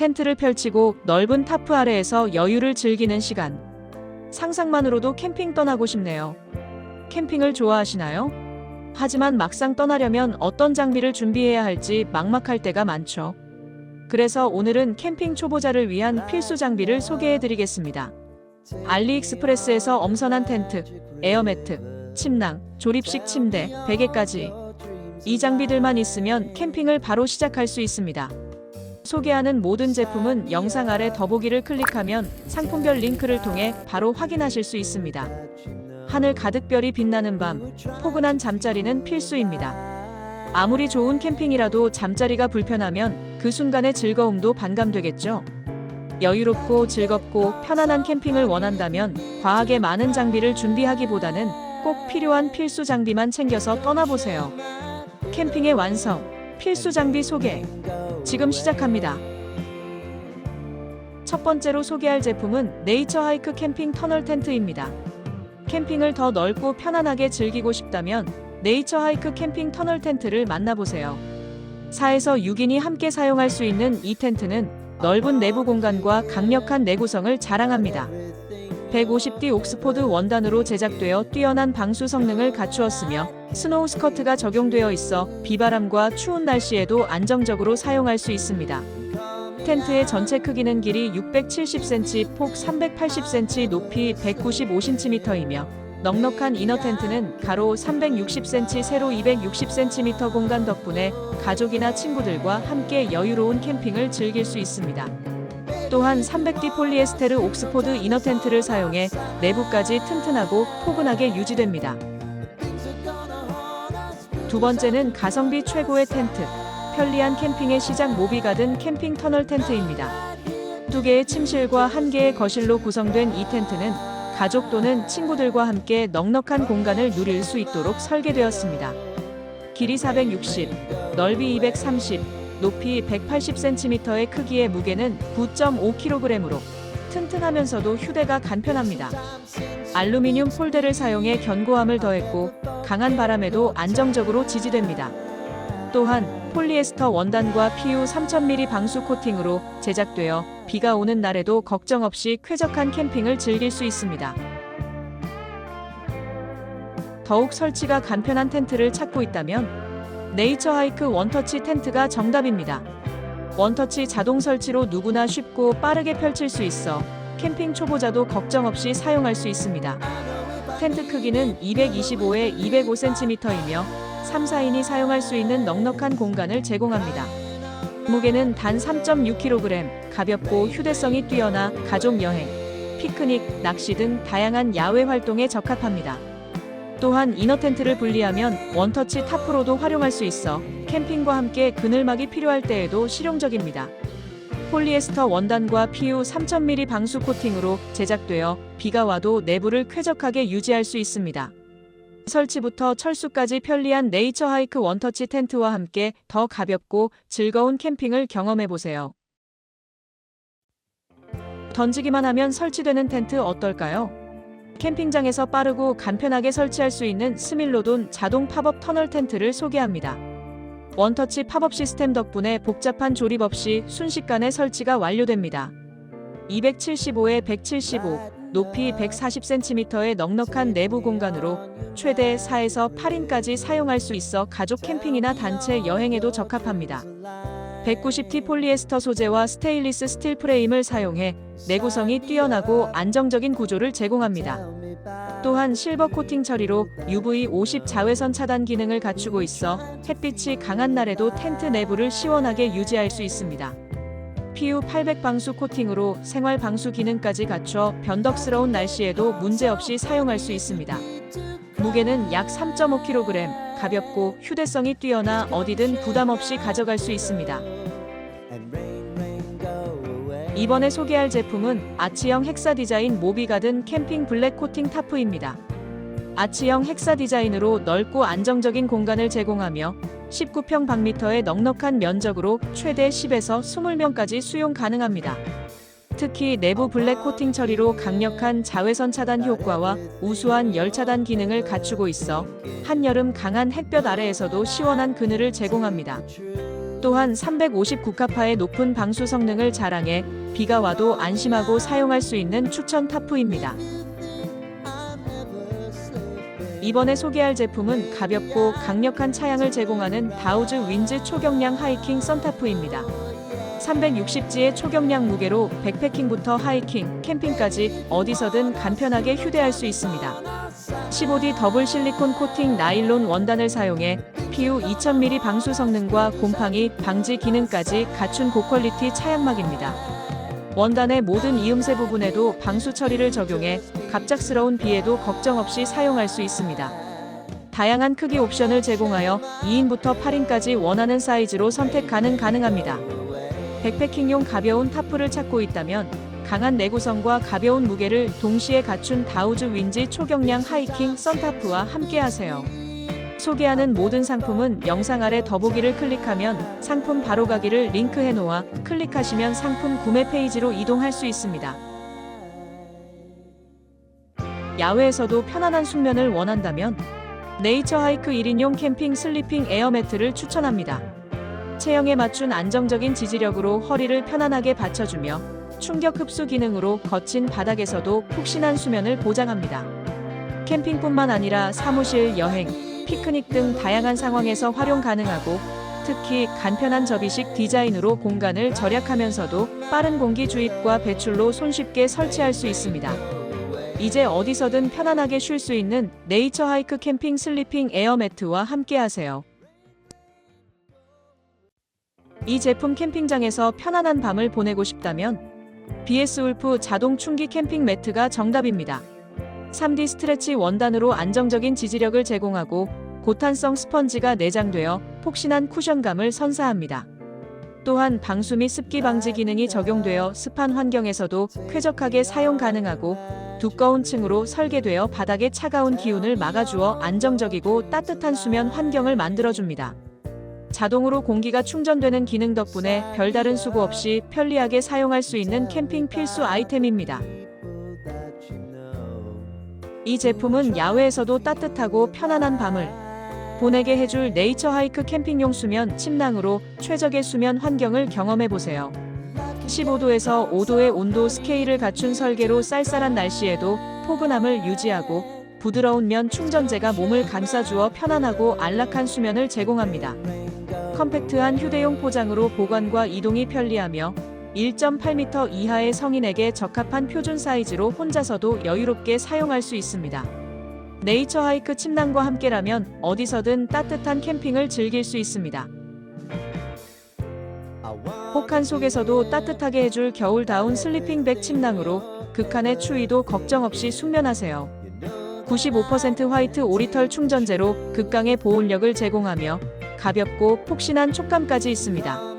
텐트를 펼치고 넓은 타프 아래에서 여유를 즐기는 시간. 상상만으로도 캠핑 떠나고 싶네요. 캠핑을 좋아하시나요? 하지만 막상 떠나려면 어떤 장비를 준비해야 할지 막막할 때가 많죠. 그래서 오늘은 캠핑 초보자를 위한 필수 장비를 소개해 드리겠습니다. 알리익스프레스에서 엄선한 텐트, 에어매트, 침낭, 조립식 침대, 베개까지 이 장비들만 있으면 캠핑을 바로 시작할 수 있습니다. 소개하는 모든 제품은 영상 아래 더보기를 클릭하면 상품별 링크를 통해 바로 확인하실 수 있습니다. 하늘 가득 별이 빛나는 밤, 포근한 잠자리는 필수입니다. 아무리 좋은 캠핑이라도 잠자리가 불편하면 그 순간의 즐거움도 반감되겠죠. 여유롭고 즐겁고 편안한 캠핑을 원한다면 과하게 많은 장비를 준비하기보다는 꼭 필요한 필수 장비만 챙겨서 떠나보세요. 캠핑의 완성, 필수 장비 소개. 지금 시작합니다. 첫 번째로 소개할 제품은 네이처 하이크 캠핑 터널 텐트입니다. 캠핑을 더 넓고 편안하게 즐기고 싶다면 네이처 하이크 캠핑 터널 텐트를 만나보세요. 4에서 6인이 함께 사용할 수 있는 이 텐트는 넓은 내부 공간과 강력한 내구성을 자랑합니다. 150D 옥스포드 원단으로 제작되어 뛰어난 방수 성능을 갖추었으며 스노우 스커트가 적용되어 있어 비바람과 추운 날씨에도 안정적으로 사용할 수 있습니다. 텐트의 전체 크기는 길이 670cm, 폭 380cm, 높이 195cm이며 넉넉한 이너 텐트는 가로 360cm, 세로 260cm 공간 덕분에 가족이나 친구들과 함께 여유로운 캠핑을 즐길 수 있습니다. 또한 300D 폴리에스테르 옥스포드 이너 텐트를 사용해 내부까지 튼튼하고 포근하게 유지됩니다. 두 번째는 가성비 최고의 텐트, 편리한 캠핑의 시작 모비가든 캠핑 터널 텐트입니다. 두 개의 침실과 한 개의 거실로 구성된 이 텐트는 가족 또는 친구들과 함께 넉넉한 공간을 누릴 수 있도록 설계되었습니다. 길이 460, 넓이 230, 높이 180cm의 크기의 무게는 9.5kg으로 튼튼하면서도 휴대가 간편합니다. 알루미늄 폴대를 사용해 견고함을 더했고 강한 바람에도 안정적으로 지지됩니다. 또한 폴리에스터 원단과 PU 3000mm 방수 코팅으로 제작되어 비가 오는 날에도 걱정 없이 쾌적한 캠핑을 즐길 수 있습니다. 더욱 설치가 간편한 텐트를 찾고 있다면 네이처 하이크 원터치 텐트가 정답입니다. 원터치 자동 설치로 누구나 쉽고 빠르게 펼칠 수 있어 캠핑 초보자도 걱정 없이 사용할 수 있습니다. 텐트 크기는 225에 205cm이며 3, 4인이 사용할 수 있는 넉넉한 공간을 제공합니다. 무게는 단 3.6kg, 가볍고 휴대성이 뛰어나 가족 여행, 피크닉, 낚시 등 다양한 야외 활동에 적합합니다. 또한 이너 텐트를 분리하면 원터치 타프로도 활용할 수 있어 캠핑과 함께 그늘막이 필요할 때에도 실용적입니다. 폴리에스터 원단과 PU 3000mm 방수 코팅으로 제작되어 비가 와도 내부를 쾌적하게 유지할 수 있습니다. 설치부터 철수까지 편리한 네이처 하이크 원터치 텐트와 함께 더 가볍고 즐거운 캠핑을 경험해 보세요. 던지기만 하면 설치되는 텐트 어떨까요? 캠핑장에서 빠르고 간편하게 설치할 수 있는 스밀로돈 자동 팝업 터널 텐트를 소개합니다. 원터치 팝업 시스템 덕분에 복잡한 조립 없이 순식간에 설치가 완료됩니다. 275에 175, 높이 140cm의 넉넉한 내부 공간으로 최대 4에서 8인까지 사용할 수 있어 가족 캠핑이나 단체 여행에도 적합합니다. 190T 폴리에스터 소재와 스테인리스 스틸 프레임을 사용해 내구성이 뛰어나고 안정적인 구조를 제공합니다. 또한 실버 코팅 처리로 UV 50 자외선 차단 기능을 갖추고 있어 햇빛이 강한 날에도 텐트 내부를 시원하게 유지할 수 있습니다. PU 800 방수 코팅으로 생활 방수 기능까지 갖춰 변덕스러운 날씨에도 문제없이 사용할 수 있습니다. 무게는 약 3.5kg, 가볍고 휴대성이 뛰어나 어디든 부담 없이 가져갈 수 있습니다. 이번에 소개할 제품은 아치형 헥사 디자인 모비가든 캠핑 블랙 코팅 타프입니다. 아치형 헥사 디자인으로 넓고 안정적인 공간을 제공하며 19평 방미터의 넉넉한 면적으로 최대 10에서 20명까지 수용 가능합니다. 특히 내부 블랙 코팅 처리로 강력한 자외선 차단 효과와 우수한 열 차단 기능을 갖추고 있어 한여름 강한 햇볕 아래에서도 시원한 그늘을 제공합니다. 또한 350 국카파의 높은 방수 성능을 자랑해 비가 와도 안심하고 사용할 수 있는 추천 타프입니다. 이번에 소개할 제품은 가볍고 강력한 차양을 제공하는 다우즈 윈즈 초경량 하이킹 선타프입니다. 360G의 초경량 무게로 백패킹부터 하이킹, 캠핑까지 어디서든 간편하게 휴대할 수 있습니다. 15D 더블 실리콘 코팅 나일론 원단을 사용해 PU 2000mm 방수 성능과 곰팡이 방지 기능까지 갖춘 고퀄리티 차양막입니다. 원단의 모든 이음새 부분에도 방수 처리를 적용해 갑작스러운 비에도 걱정 없이 사용할 수 있습니다. 다양한 크기 옵션을 제공하여 2인부터 8인까지 원하는 사이즈로 선택 가능 가능합니다. 백패킹용 가벼운 타프를 찾고 있다면 강한 내구성과 가벼운 무게를 동시에 갖춘 다우즈 윈지 초경량 하이킹 썬타프와 함께하세요. 소개하는 모든 상품은 영상 아래 더보기를 클릭하면 상품 바로가기를 링크해 놓아 클릭하시면 상품 구매 페이지로 이동할 수 있습니다. 야외에서도 편안한 숙면을 원한다면 네이처 하이크 1인용 캠핑 슬리핑 에어 매트를 추천합니다. 체형에 맞춘 안정적인 지지력으로 허리를 편안하게 받쳐주며 충격 흡수 기능으로 거친 바닥에서도 푹신한 수면을 보장합니다. 캠핑뿐만 아니라 사무실, 여행, 피크닉 등 다양한 상황에서 활용 가능하고 특히 간편한 접이식 디자인으로 공간을 절약하면서도 빠른 공기 주입과 배출로 손쉽게 설치할 수 있습니다. 이제 어디서든 편안하게 쉴 수 있는 네이처 하이크 캠핑 슬리핑 에어 매트와 함께 하세요. 이 제품 캠핑장에서 편안한 밤을 보내고 싶다면 BS 울프 자동 충기 캠핑 매트가 정답입니다. 3D 스트레치 원단으로 안정적인 지지력을 제공하고 고탄성 스펀지가 내장되어 폭신한 쿠션감을 선사합니다. 또한 방수 및 습기 방지 기능이 적용되어 습한 환경에서도 쾌적하게 사용 가능하고 두꺼운 층으로 설계되어 바닥의 차가운 기운을 막아주어 안정적이고 따뜻한 수면 환경을 만들어줍니다. 자동으로 공기가 충전되는 기능 덕분에 별다른 수고 없이 편리하게 사용할 수 있는 캠핑 필수 아이템입니다. 이 제품은 야외에서도 따뜻하고 편안한 밤을 보내게 해줄 네이처 하이크 캠핑용 수면 침낭으로 최적의 수면 환경을 경험해 보세요. 15도에서 5도의 온도 스케일을 갖춘 설계로 쌀쌀한 날씨에도 포근함을 유지하고 부드러운 면 충전재가 몸을 감싸주어 편안하고 안락한 수면을 제공합니다. 컴팩트한 휴대용 포장으로 보관과 이동이 편리하며 1.8m 이하의 성인에게 적합한 표준 사이즈로 혼자서도 여유롭게 사용할 수 있습니다. 네이처 하이크 침낭과 함께라면 어디서든 따뜻한 캠핑을 즐길 수 있습니다. 혹한 속에서도 따뜻하게 해줄 겨울다운 슬리핑백 침낭으로 극한의 추위도 걱정 없이 숙면하세요. 95% 화이트 오리털 충전재로 극강의 보온력을 제공하며 가볍고 폭신한 촉감까지 있습니다.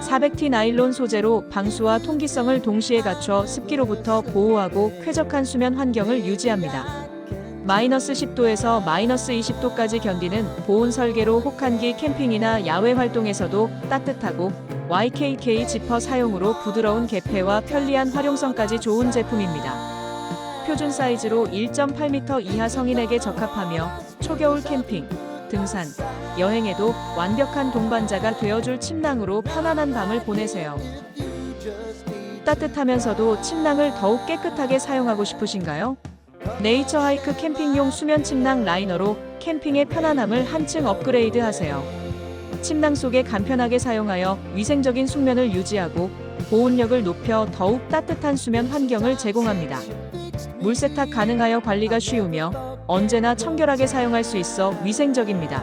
400T 나일론 소재로 방수와 통기성을 동시에 갖춰 습기로부터 보호하고 쾌적한 수면 환경을 유지합니다. 마이너스 10도에서 마이너스 20도까지 견디는 보온 설계로 혹한기 캠핑이나 야외 활동에서도 따뜻하고 YKK 지퍼 사용으로 부드러운 개폐와 편리한 활용성까지 좋은 제품입니다. 표준 사이즈로 1.8m 이하 성인에게 적합하며 초겨울 캠핑, 등산, 여행에도 완벽한 동반자가 되어줄 침낭으로 편안한 밤을 보내세요. 따뜻하면서도 침낭을 더욱 깨끗하게 사용하고 싶으신가요? 네이처 하이크 캠핑용 수면 침낭 라이너로 캠핑의 편안함을 한층 업그레이드 하세요. 침낭 속에 간편하게 사용하여 위생적인 숙면을 유지하고 보온력을 높여 더욱 따뜻한 수면 환경을 제공합니다. 물 세탁 가능하여 관리가 쉬우며 언제나 청결하게 사용할 수 있어 위생적입니다.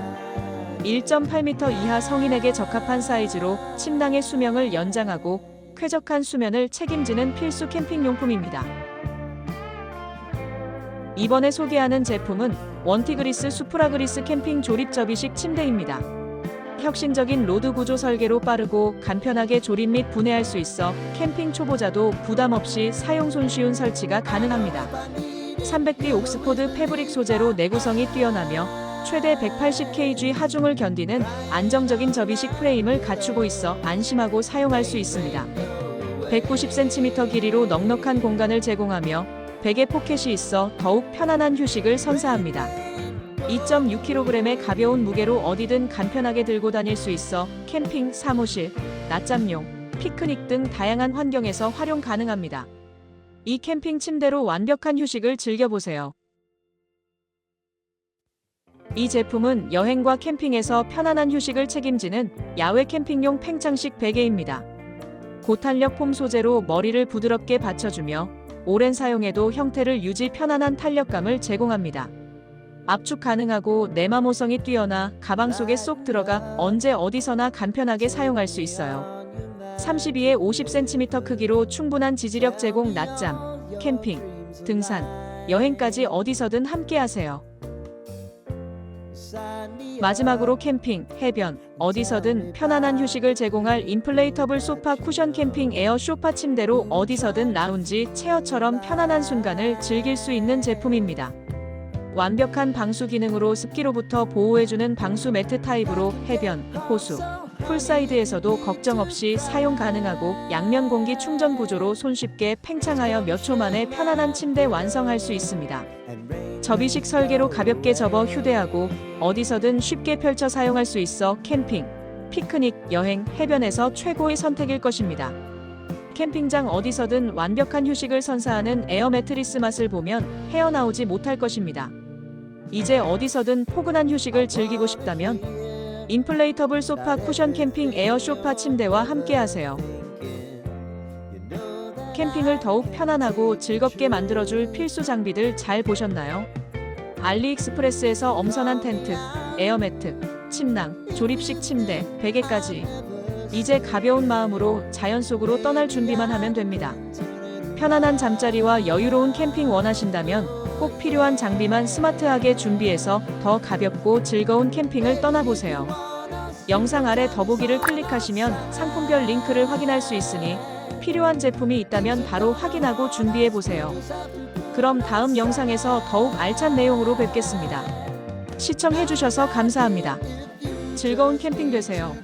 1.8m 이하 성인에게 적합한 사이즈로 침낭의 수명을 연장하고 쾌적한 수면을 책임지는 필수 캠핑 용품입니다. 이번에 소개하는 제품은 원티그리스 수프라그리스 캠핑 조립 접이식 침대입니다. 혁신적인 로드 구조 설계로 빠르고 간편하게 조립 및 분해할 수 있어 캠핑 초보자도 부담 없이 사용 손쉬운 설치가 가능합니다. 300D 옥스포드 패브릭 소재로 내구성이 뛰어나며 최대 180kg 하중을 견디는 안정적인 접이식 프레임을 갖추고 있어 안심하고 사용할 수 있습니다. 190cm 길이로 넉넉한 공간을 제공하며 베개 포켓이 있어 더욱 편안한 휴식을 선사합니다. 2.6kg의 가벼운 무게로 어디든 간편하게 들고 다닐 수 있어 캠핑, 사무실, 낮잠용, 피크닉 등 다양한 환경에서 활용 가능합니다. 이 캠핑 침대로 완벽한 휴식을 즐겨보세요. 이 제품은 여행과 캠핑에서 편안한 휴식을 책임지는 야외 캠핑용 팽창식 베개입니다. 고탄력 폼 소재로 머리를 부드럽게 받쳐주며 오랜 사용에도 형태를 유지 편안한 탄력감을 제공합니다. 압축 가능하고 내마모성이 뛰어나 가방 속에 쏙 들어가 언제 어디서나 간편하게 사용할 수 있어요. 32에 50cm 크기로 충분한 지지력 제공 낮잠, 캠핑, 등산, 여행까지 어디서든 함께 하세요. 마지막으로 캠핑, 해변, 어디서든 편안한 휴식을 제공할 인플레이터블 소파 쿠션 캠핑 에어 쇼파 침대로 어디서든 라운지 체어처럼 편안한 순간을 즐길 수 있는 제품입니다. 완벽한 방수 기능으로 습기로부터 보호해주는 방수 매트 타입으로 해변, 호수, 풀사이드에서도 걱정 없이 사용 가능하고 양면 공기 충전 구조로 손쉽게 팽창하여 몇 초 만에 편안한 침대 완성할 수 있습니다. 접이식 설계로 가볍게 접어 휴대하고 어디서든 쉽게 펼쳐 사용할 수 있어 캠핑, 피크닉, 여행, 해변에서 최고의 선택일 것입니다. 캠핑장 어디서든 완벽한 휴식을 선사하는 에어 매트리스 맛을 보면 헤어나오지 못할 것입니다. 이제 어디서든 포근한 휴식을 즐기고 싶다면 인플레이터블 소파 쿠션 캠핑 에어 쇼파 침대와 함께 하세요. 캠핑을 더욱 편안하고 즐겁게 만들어줄 필수 장비들 잘 보셨나요? 알리익스프레스에서 엄선한 텐트, 에어매트, 침낭, 조립식 침대, 베개까지 이제 가벼운 마음으로 자연 속으로 떠날 준비만 하면 됩니다. 편안한 잠자리와 여유로운 캠핑 원하신다면 꼭 필요한 장비만 스마트하게 준비해서 더 가볍고 즐거운 캠핑을 떠나보세요. 영상 아래 더보기를 클릭하시면 상품별 링크를 확인할 수 있으니 필요한 제품이 있다면 바로 확인하고 준비해 보세요. 그럼 다음 영상에서 더욱 알찬 내용으로 뵙겠습니다. 시청해 주셔서 감사합니다. 즐거운 캠핑 되세요.